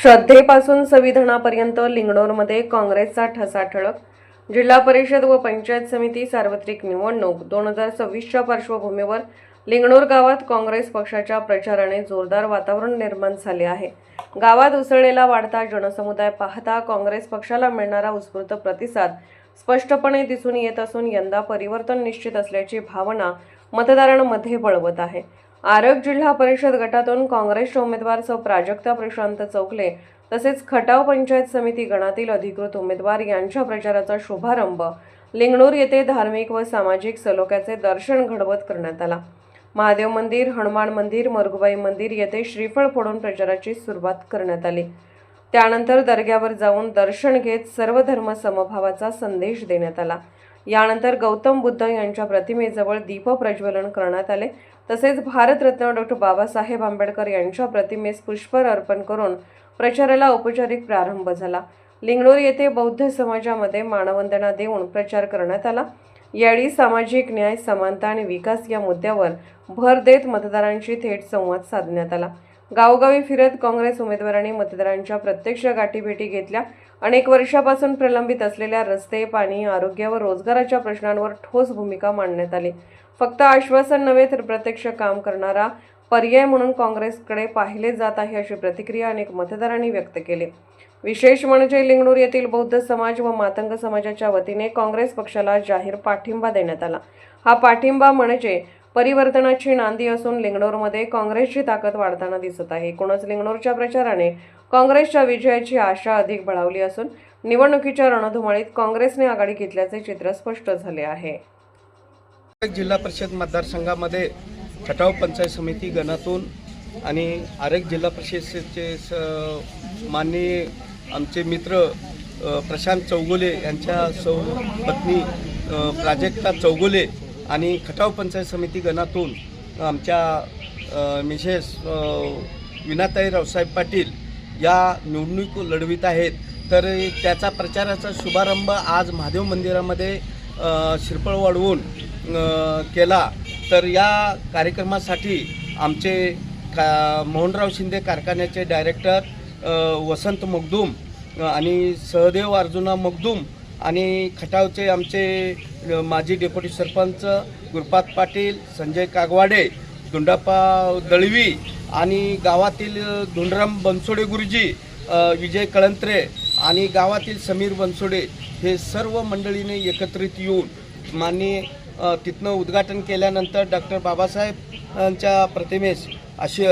श्रद्धेपासून संविधानापर्यंत लिंगणोरमध्ये काँग्रेसचा ठसा ठळक. जिल्हा परिषद व पंचायत समिती सार्वत्रिक निवडणूक दोन हजार सव्वीसच्या पार्श्वभूमीवर लिंगणोर गावात काँग्रेस पक्षाच्या प्रचाराने जोरदार वातावरण निर्माण झाले आहे. गावात उसळलेला वाढता जनसमुदाय पाहता काँग्रेस पक्षाला मिळणारा उत्स्फूर्त प्रतिसाद स्पष्टपणे दिसून येत असून यंदा परिवर्तन निश्चित असल्याची भावना मतदारांमध्ये बळवत आहे. आरग जिल्हा परिषद गटातून काँग्रेसचे उमेदवार सौ प्राजक्ता प्रशांत चौकले तसेच खटाव पंचायत समिती गणातील अधिकृत उमेदवार यांच्या प्रचाराचा शुभारंभ लिंगणूर येथे धार्मिक व सामाजिक सलोख्याचे दर्शन घडवत करण्यात आला. महादेव मंदिर हनुमान मंदिर मरगुबाई मंदिर येथे श्रीफळ फोडून प्रचाराची सुरुवात करण्यात आली. त्यानंतर दर्ग्यावर जाऊन दर्शन घेत सर्व धर्म समभावाचा संदेश देण्यात आला. यानंतर गौतम बुद्ध यांच्या प्रतिमेजवळ दीप प्रज्वलन करण्यात आले. तसेच भारतरत्न डॉक्टर बाबासाहेब आंबेडकर यांच्या प्रतिमेस पुष्पर अर्पण करून प्रचाराला औपचारिक प्रारंभ झाला. लिंगणूर येथे बौद्ध समाजामध्ये मानवंदना देऊन प्रचार करण्यात आला. यावेळी सामाजिक न्याय समानता आणि विकास या मुद्द्यावर भर देत मतदारांशी थेट संवाद साधण्यात आला. गावोगावी फिरत काँग्रेस उमेदवारांनी मतदारांच्या प्रत्यक्ष गाठीभेटी घेतल्या. अनेक वर्षापासून प्रलंबित असलेल्या रस्ते पाणी आरोग्य व रोजगाराच्या प्रश्नांवर ठोस भूमिका मांडण्यात आली. फक्त आश्वासन नव्हे तर प्रत्यक्ष काम करणारा पर्याय म्हणून काँग्रेसकडे पाहिले जात आहे अशी प्रतिक्रिया अनेक मतदारांनी व्यक्त केली. विशेष म्हणजे लिंगणूर येथील बौद्ध समाज व मातंग समाजाच्या वतीने काँग्रेस पक्षाला जाहीर पाठिंबा देण्यात आला. हा पाठिंबा म्हणजे परिवर्तनाची नांदी असून लिंगणोरमध्ये काँग्रेसची ताकद वाढताना दिसत आहे. एकूणच लिंगणोरच्या प्रचाराने काँग्रेसच्या विजयाची आशा अधिक बळावली असून निवडणुकीच्या रणधुमाळीत काँग्रेसने आघाडी घेतल्याचे चित्र स्पष्ट झाले आहे. जिल्हा परिषद मतदारसंघामध्ये खटाव पंचायत समिती गणातून आणि आरेक जिल्हा परिषदेचे स माननीय आमचे मित्र प्रशांत चौगुले यांच्या सौ पत्नी प्राजक्ता चौगुले आणि खटाव पंचायत समिती गणातून आमच्या मिसेस विनाताई रावसाहेब पाटील या निवडणूक लढवित आहेत. तर त्याचा प्रचाराचा शुभारंभ आज महादेव मंदिरामध्ये शिरपळ वाढवून केला. तर या कार्यक्रमासाठी आमचे का मोहनराव शिंदे कारखान्याचे डायरेक्टर वसंत मगदूम आणि सहदेव अर्जुना मगदूम आणि खटावचे आमचे माजी डेप्युटी सरपंच गुरुपाद पाटील संजय कागवाडे धुंडापा दळवी आणि गावातील धुंडराम बनसोडे गुरुजी विजय कळंत्रे आणि गावातील समीर बनसोडे हे सर्व मंडळीने एकत्रित येऊन माननीय तिथनं उद्घाटन केल्यानंतर डॉक्टर बाबासाहेबांच्या प्रतिमेस अशी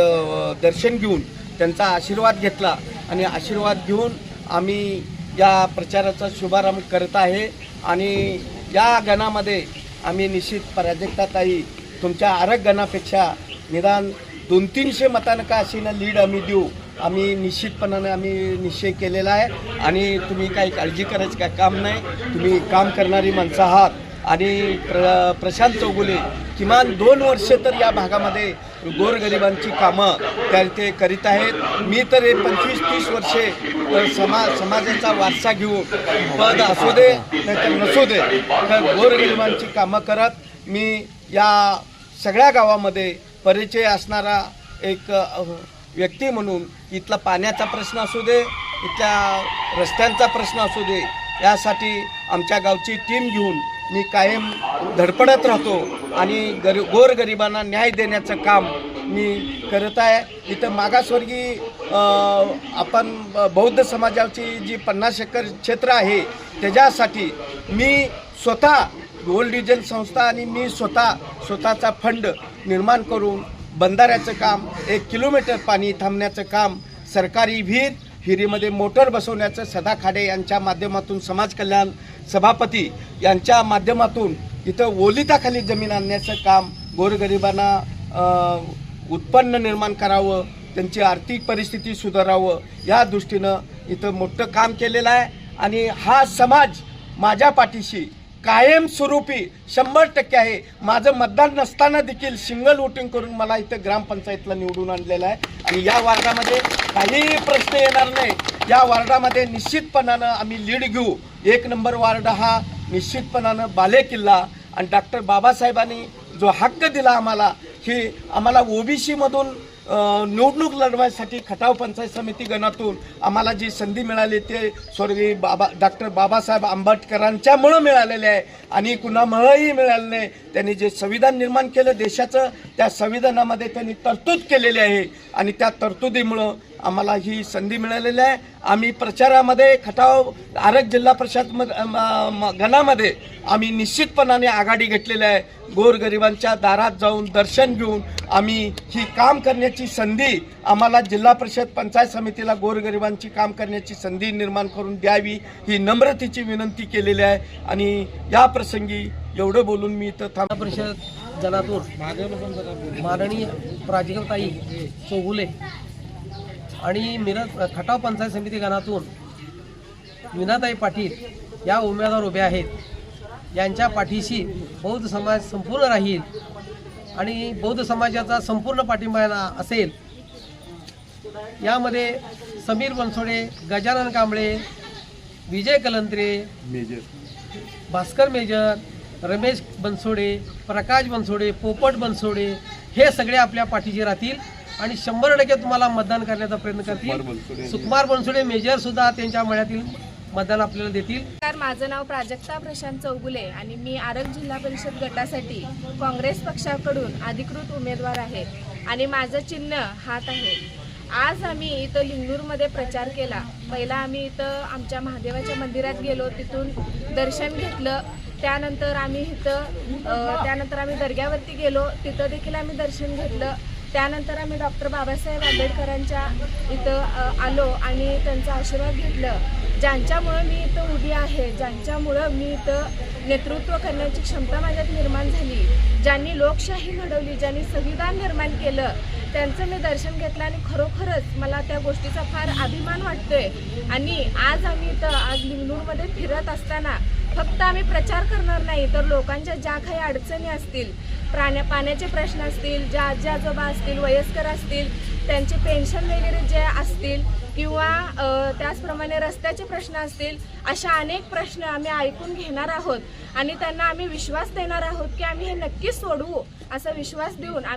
दर्शन घेऊन त्यांचा आशीर्वाद घेतला आणि आशीर्वाद घेऊन आम्ही या प्रचाराचा शुभारंभ करत आहे. आणि या गणामध्ये आम्ही निश्चित प्राजक्ताताई तुमच्या आरग गणापेक्षा निदान दोन तीनशे मतानं का अशी ना लीड आम्ही देऊ आम्ही निश्चितपणाने आम्ही निश्चय केलेला आहे. आणि तुम्ही काही काळजी करायचं काय काम नाही. तुम्ही काम करणारी माणसं आहात. आणि प्र प्रशांत चौगुले किमान दोन वर्ष तर या भागामध्ये गोरगरिबांची कामं त्या ते करीत आहेत. मी तर हे पंचवीस तीस वर्षे समा समाजाचा वारसा घेऊन पद असू दे नाहीतर नसू दे तर गोरगरिबांची कामं करत मी या सगळ्या गावामध्ये परिचय असणारा एक व्यक्ती म्हणून इथला पाण्याचा प्रश्न असू दे इथल्या रस्त्यांचा प्रश्न असू दे यासाठी आमच्या गावची टीम घेऊन मी कायम धडपडत राहतो आणि गरी गोरगरिबांना न्याय देण्याचं काम मी करत आहे. इथं मागासवर्गीय आपण बौद्ध समाजाची जी पन्नास एकर क्षेत्र आहे त्याच्यासाठी मी स्वतः गोल्ड डिजन संस्था आणि मी स्वतः स्वतःचा फंड निर्माण करून बंधाऱ्याचं काम एक किलोमीटर पाणी थांबण्याचं काम सरकारी विहीर हिरीमध्ये मोटर बसवण्याचं सदा खाडे यांच्या माध्यमातून समाज कल्याण सभापती यांच्या माध्यमातून इथं ओलिताखाली जमीन आणण्याचं काम गोरगरिबांना उत्पन्न निर्माण करावं त्यांची आर्थिक परिस्थिती सुधारावं या दृष्टीनं इथं मोठं काम केलेलं आहे. आणि हा समाज माझ्या पाठीशी कायमस्वरूपी शंभर टक्के आहे. माझं मतदान नसताना देखील सिंगल वोटिंग करून मला इथं ग्रामपंचायतला निवडून आणलेलं आहे. आणि या वार्डामध्ये काहीही प्रश्न येणार नाही. या वार्डामध्ये निश्चितपणानं आम्ही लीड घेऊ. एक नंबर वार्ड हा निश्चितपणानं बाले किल्ला आणि डॉक्टर बाबासाहेबांनी जो हक्क दिला आम्हाला की आम्हाला ओबीसीमधून निवडणूक लढवायसाठी खटाव पंचायत समिती गणातून आम्हाला जी संधी मिळाली ते स्वर्गीय बाबा डॉक्टर बाबासाहेब आंबेडकरांच्यामुळं मिळालेले आहे आणि कुणामुळंही मिळालं नाही. त्यांनी जे संविधान निर्माण केलं देशाचं त्या संविधानामध्ये त्यांनी तरतूद केलेली आहे आणि त्या तरतुदीमुळं आम्हाला ही संधी मिळालेली आहे. आम्ही प्रचारामध्ये खटाव आरग जिल्हा परिषद म- म- गणामध्ये आम्ही निश्चितपणाने आघाडी घेतलेली आहे. गोरगरिबांच्या दारात जाऊन दर्शन घेऊन आम्ही ही काम करण्याची संधी आम्हाला जिल्हा परिषद पंचायत समितीला गोरगरिबांची काम करण्याची संधी निर्माण करून द्यावी ही नम्रतेची विनंती केलेली आहे. आणि या प्रसंगी एवढं बोलून मी इथं थांब परिषद जनातून माननीय प्राजक्ताई चौगुले आणि मिरज खटाव पंचायत समिती गणातून मीनाताई पाटील या उमेदवार उभ्या आहेत. यांच्या पाठीशी बौद्ध समाज संपूर्ण राहील आणि बौद्ध समाजाचा संपूर्ण पाठिंबा असेल. यामध्ये समीर बनसोडे गजानन कांबळे विजय कलंत्रे भास्कर मेजर रमेश बनसोडे प्रकाश बनसोडे पोपट बनसोडे हे सगळे आपल्या पाठीशी राहतील. आणि शंभर टक्के तुम्हाला मतदान करण्याचा प्रयत्न करतील. सुकुमार बनसोडे मेजर सुद्धा त्यांच्या मळ्यातील मतदान आपल्याला देतील. माझं नाव प्राजक्ता प्रशांत चौगुले आणि मी आरग जिल्हा परिषद गटासाठी काँग्रेस पक्षाकडून अधिकृत उमेदवार आहे आणि माझं चिन्ह हात आहे. आज आम्ही इथं लिंगणूरमध्ये प्रचार केला. पहिला आम्ही इथं आमच्या महादेवाच्या मंदिरात गेलो तिथून दर्शन घेतलं. त्यानंतर आम्ही इथं त्यानंतर आम्ही दर्ग्यावरती गेलो. तिथं देखील आम्ही दर्शन घेतलं. त्यानंतर आम्ही डॉक्टर बाबासाहेब आंबेडकरांच्या इथं आलो आणि त्यांचा आशीर्वाद घेतलं. ज्यांच्यामुळं मी इथं उभी आहे ज्यांच्यामुळं मी इथं नेतृत्व करण्याची क्षमता माझ्यात निर्माण झाली ज्यांनी लोकशाही घडवली ज्यांनी संविधान निर्माण केलं त्यांचं मी दर्शन घेतलं आणि खरोखरच मला त्या गोष्टीचा फार अभिमान वाटतोय. आणि आज आम्ही इथं आज लिंगणूरमध्ये फिरत असताना फक्त आम्ही प्रचार करणार नाही तर लोकांच्या ज्या काही अडचणी असतील प्राण्या पाण्याचे प्रश्न असतील ज्या आजी आजोबा असतील वयस्कर असतील त्यांचे पेन्शन वगैरे जे असतील किंवा त्याचप्रमाणे रस्त्याचे प्रश्न असतील अशा अनेक प्रश्न आम्ही ऐकून घेणार आहोत. आणि त्यांना आम्ही विश्वास देणार आहोत की आम्ही हे नक्कीच सोडवू असा विश्वास देऊन आम्ही